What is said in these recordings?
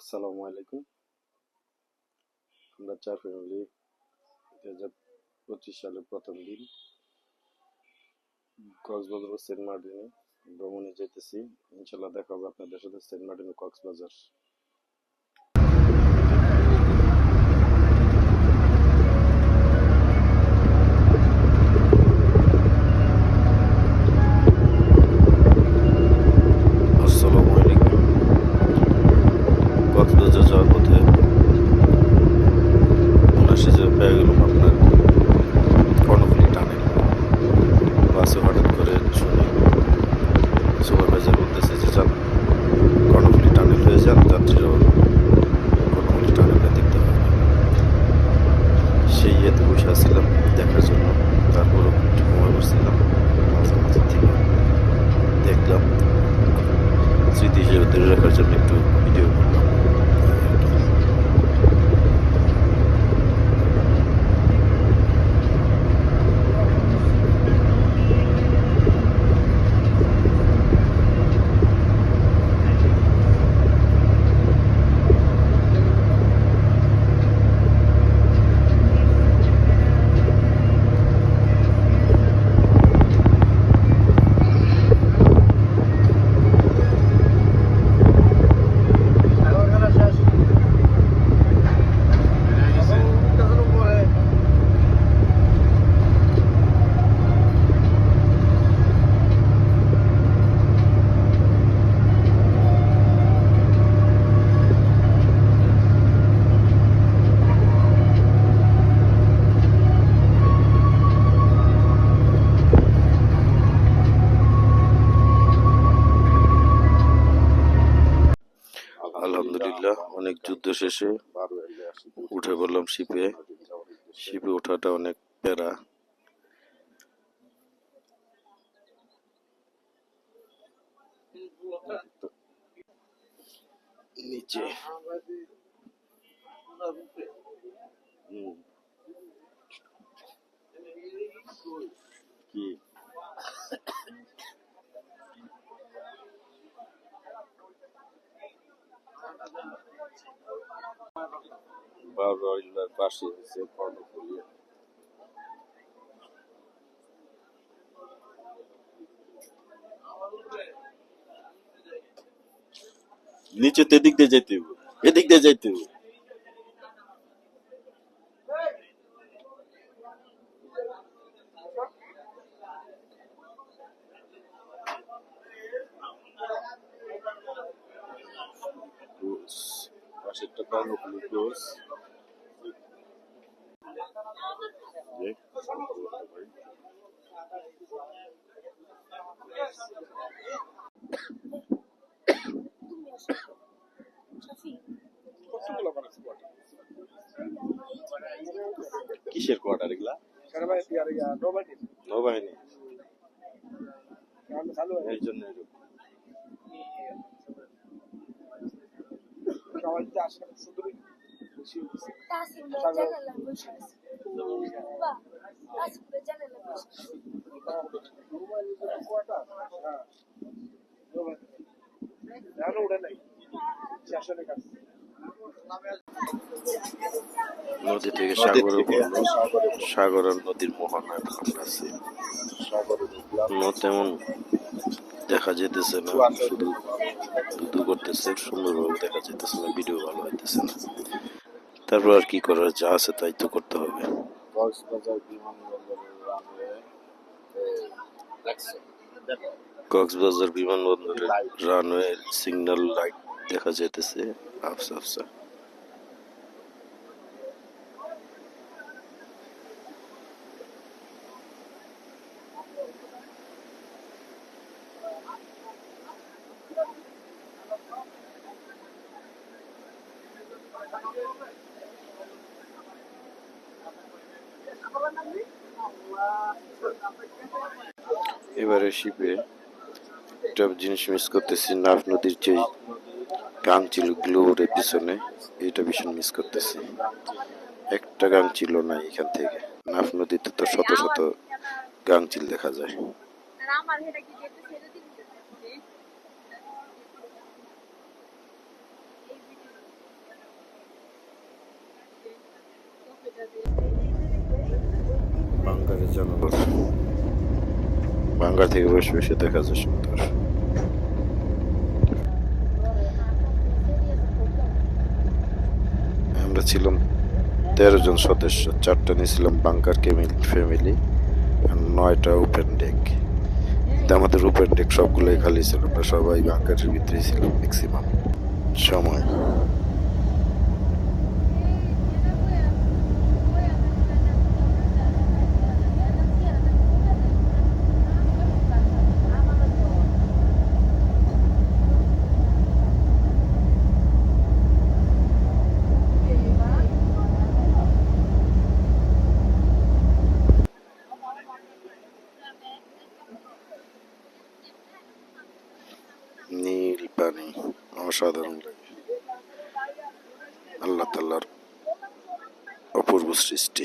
আসসালামু আলাইকুম। আমরা চার ফ্যামিলি দু হাজার পঁচিশ সালের প্রথম দিন কক্সবাজার ও সেন্ট মার্টিনে ভ্রমণে যেতেছি ইনশাল্লাহ দেখা হবে আপনাদের সাথে সেন্ট মার্টিন কক্সবাজার। হিসেবে ধরে রাখার জন্য শেষে উঠে পড়লাম শিপে। শিপে ওঠাটা অনেক প্যারা। নিচে। কি? বারোয়ার পাশে হচ্ছে কর্ণফুলি নিচে তো এদিক দিয়ে যেতে হবে এদিক দিয়ে যেতে হবে কর্ণফুলি ক্রুজ যে কিসের কোয়ার্টার এগুলা নৌবাহিনী এই জন্য এরকম। তাসিমরা জানালা বসে আছে বাবা তাসিমরা জানালা বসে আছে নদী থেকে সাগরে পড়ল সাগর আর নদীর মোহনায় আমরা আছি। ন- তেমন দেখা যেতেছে না শুধু ধুধু করতেছে সুন্দরভাবে দেখা যেতেছে না ভিডিও ভালো হইতেছে না। তারপর আর কি করার যা আছে তাই তো করতে হবে। কক্সবাজার বিমানবন্দরের রানওয়ে সিগন্যাল লাইট দেখা। যেতেছে আফসা আফসা। এবারে শিপে একটা জিনিস মিস করতেছি নাফ নদীর যে গান ছিল গ্লোরের পিছনে, এটা ভীষণ মিস করতেছি একটা গান ছিল না এখান থেকে নাফ নদীতে তো শত শত গান চিল দেখা যায় Thank you. এই ভিডিও বাঙ্গারে থেকে বসে বসে দেখা যায় সুন্দর। আমরা ছিলাম তেরো জন সদস্য, চারটা নিয়েছিলাম বাঙ্কার ফ্যামিলি আর নয়টা ওপেন ডেক আমাদের ওপেন ডেক সবগুলোই খালি ছিল, আমরা সবাই বাঙ্কারের ভিতরেই ছিলাম ম্যাক্সিমাম সময় নীল পানি অসাধারণ লাগে আল্লাহ তাল্লার অপূর্ব সৃষ্টি।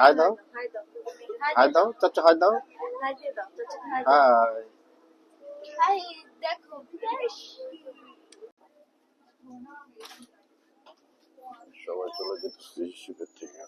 হাই দাও হাই দাও চাচা হাই দাও হাই হাই দেখো সবাই চলে যেতেছে শিবের থেকে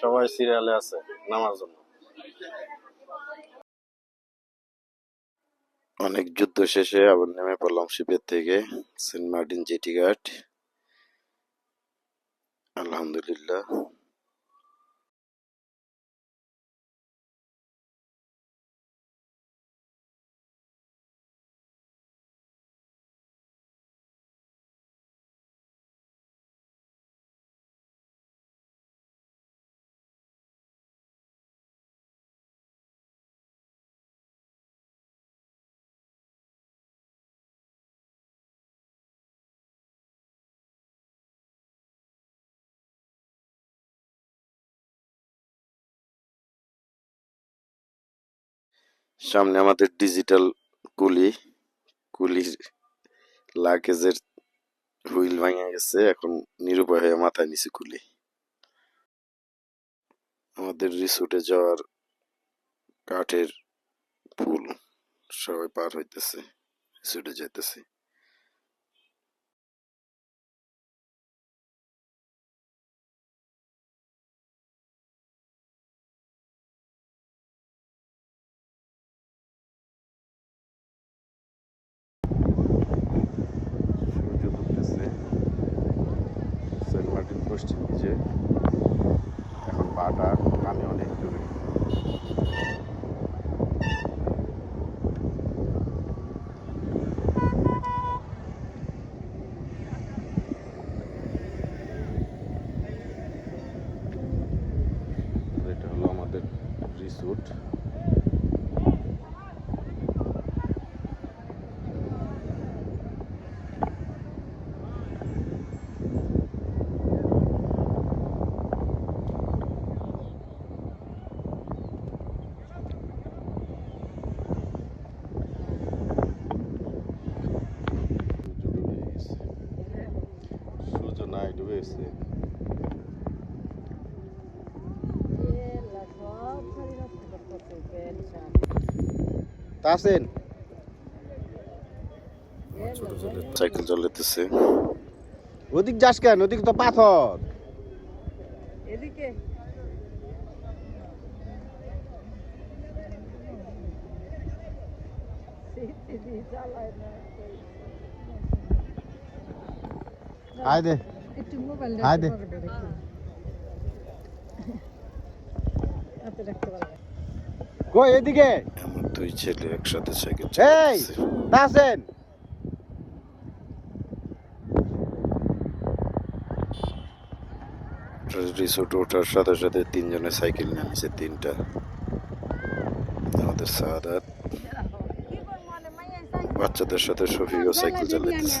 সবাই সিরিয়ালে আছে নামার জন্য। অনেক যুদ্ধ শেষে আবার নেমে পড়লাম শিপের থেকে সেন্ট মার্টিন জেটি ঘাট الحمد لله. সামনে আমাদের ডিজিটাল কুলি, কুলির লাগেজের হুইল ভাঙে গেছে, এখন নিরুপায় হয়ে মাথায় নিচে কুলি। আমাদের রিসোর্টে যাওয়ার কাঠের ফুল সবাই পার হইতেছে রিসোর্টে যাইতেছে সূর্য ডুবতেছে সেন্ট মার্টিন পশ্চিম যে এখন পাটা কানে অনেক দূরে এটা হলো আমাদের রিসোর্ট সূর্য ডুবে গেছে সূর্য নাই ডুবে গেছে তাসিন ছোট ছোট সাইকেল চালাতেছে ওদিক যাস কেন? ওদিক তো পাথর। এদিকে হাই দে। একটু মোবাইল হাই দে। কই এদিকে? দুই ছেলে একসাথে সাইকেল এই চালাচ্ছে রিসোর্ট ওঠার সাথে সাথে তিনজনে সাইকেল নিয়ে নিছে তিনটা। আমাদের সাদাত বাচ্চাদের সাথে শফিকও সাইকেল চালাইতেছে।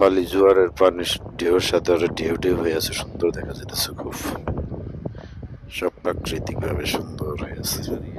বালি জোয়ারের পানি ঢেউর সাথে আরও ঢেউ ঢেউ হয়ে আছে, সুন্দর দেখা যেতেছে খুব। সব প্রাকৃতিক ভাবে সুন্দর হয়ে আছে সুন্দর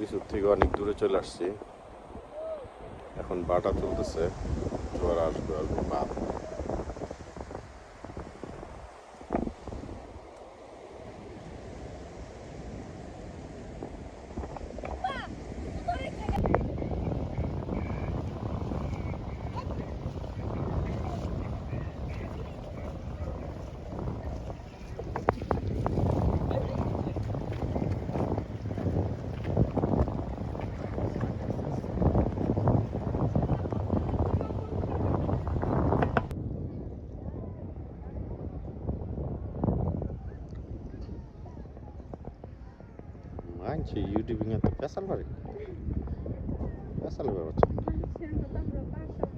রিসোর্ট থেকে অনেক দূরে চলে আসছি। এখন বাটা চলতেছে জোয়ার আসবে আসবে বাদ анчи ютубинг это пясалвар пясалвар вот